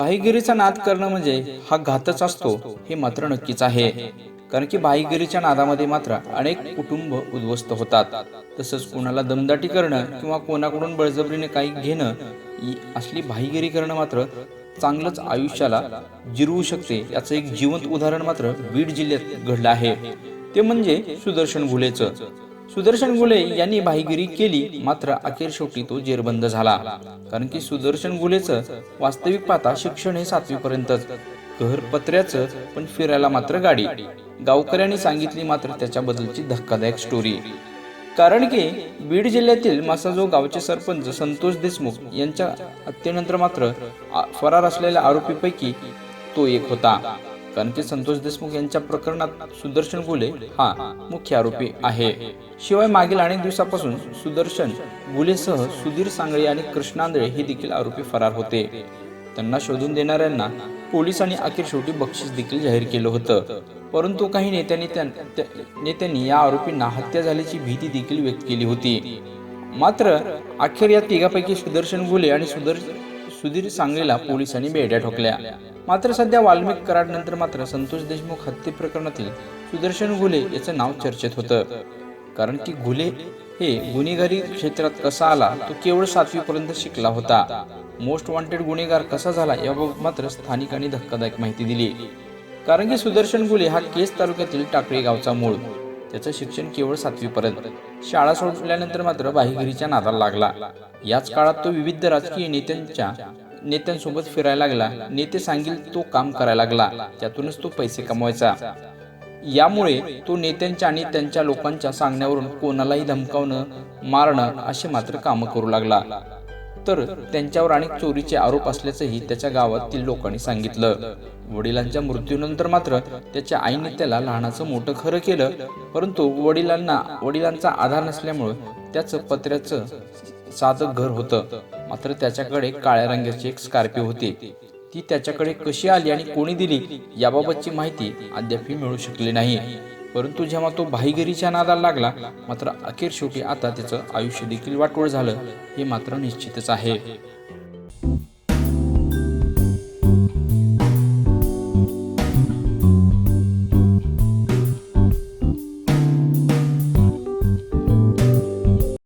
भाईगिरीचा नाद करणं म्हणजे हा घातच असतो हे मात्र नक्कीच आहे. कारण की भाईगिरीच्या नादामध्ये मात्र अनेक कुटुंब उद्ध्वस्त होतात. तसंच कोणाला दमदाटी करणं किंवा कोणाकडून बळजबरीने काही घेणं असली भाईगिरी करणं मात्र चांगलंच आयुष्याला जिरवू शकते याचं एक जिवंत उदाहरण मात्र बीड जिल्ह्यात घडलं आहे. ते म्हणजे सुदर्शन भुलेचं सुदर्शन गुले यांनी भाईगिरी केली मात्र अखेर शेवटी तो जेरबंद झाला. कारण की सुदर्शन गुलेचं वास्तविक पाहता शिक्षण हे सातवीपर्यंतच. घर पत्र्याचं पण फिरायला मात्र गाडी. गावकऱ्यांनी सांगितली मात्र त्याच्याबद्दलची धक्कादायक स्टोरी कारण की बीड जिल्ह्यातील मासाजो गावचे सरपंच संतोष देशमुख यांच्या हत्येनंतर मात्र फरार असलेल्या आरोपीपैकी तो एक होता. कारण की संतोष देशमुख यांच्या प्रकरणात सुदर्शन गुले हा मुख्य आरोपी आहे. शिवाय मागील अनेक दिवसापासून सुदर्शन गुलेसह सुधीर सांगळे आणि कृष्णांदळे हे देखील आरोपी फरार होते. त्यांना शोधून देणाऱ्यांना पोलिसांनी अखेर शेवटी बक्षीस देखील जाहीर केलं होतं. परंतु काही नेत्यांनी नेत्यांनी या आरोपींना हत्या झाल्याची भीती देखील व्यक्त केली होती. मात्र अखेर या तिघापैकी सुदर्शन गुले आणि सुदर्शन सुधीर सांगलीला पोलिसांनी बेड्या ठोकल्या. मात्र सध्या वाल्मिक कराड नंतर मात्र संतोष देशमुख हत्ये प्रकरणातील सुदर्शन घुले याचं नाव चर्चेत होतं. कारण की घुले हे गुन्हेगारी क्षेत्रात कसा आला तो केवळ सातवीपर्यंत शिकला होता. मोस्ट वॉन्टेड गुन्हेगार कसा झाला याबाबत मात्र स्थानिकांनी धक्कादायक माहिती दिली. कारण की सुदर्शन गुले हा केस तालुक्यातील टाकळी गावचा मूळ. त्याचं शिक्षण केवळ सातवीपर्यंत. शाळा सोडल्यानंतर मात्र बाहीगिरीच्या नादाला लागला. याच काळात तो विविध राजकीय नेत्यांच्या नेत्यांसोबत फिरायला लागला. नेते सांगेल तो काम करायला लागला. त्यातूनच तो पैसे कमवायचा. यामुळे तो नेत्यांच्या आणि त्यांच्या लोकांच्या सांगण्यावरून कोणालाही धमकावणं मारणं असे मात्र कामं करू लागला. तर त्यांच्यावर अनेक चोरीचे आरोप असल्याचंही त्याच्या गावातील लोकांनी सांगितलं. वडिलांच्या मृत्यूनंतर मात्र त्याच्या आईने त्याला लहानाचं मोठं खरं केलं. परंतु वडिलांना वडिलांचा आधार नसल्यामुळं त्याचं पत्र्याचं साधं घर होतं. मात्र त्याच्याकडे काळ्या रंगाची एक स्कॉर्पिओ होती. ती त्याच्याकडे कशी आली आणि कोणी दिली याबाबतची माहिती अद्यापही मिळू शकली नाही. परंतु जेव्हा तो भाईगिरीच्या नादाला लागला मात्र अखेर शेवटी आता त्याचं आयुष्य देखील वाटोळ झालं हे मात्र निश्चितच आहे.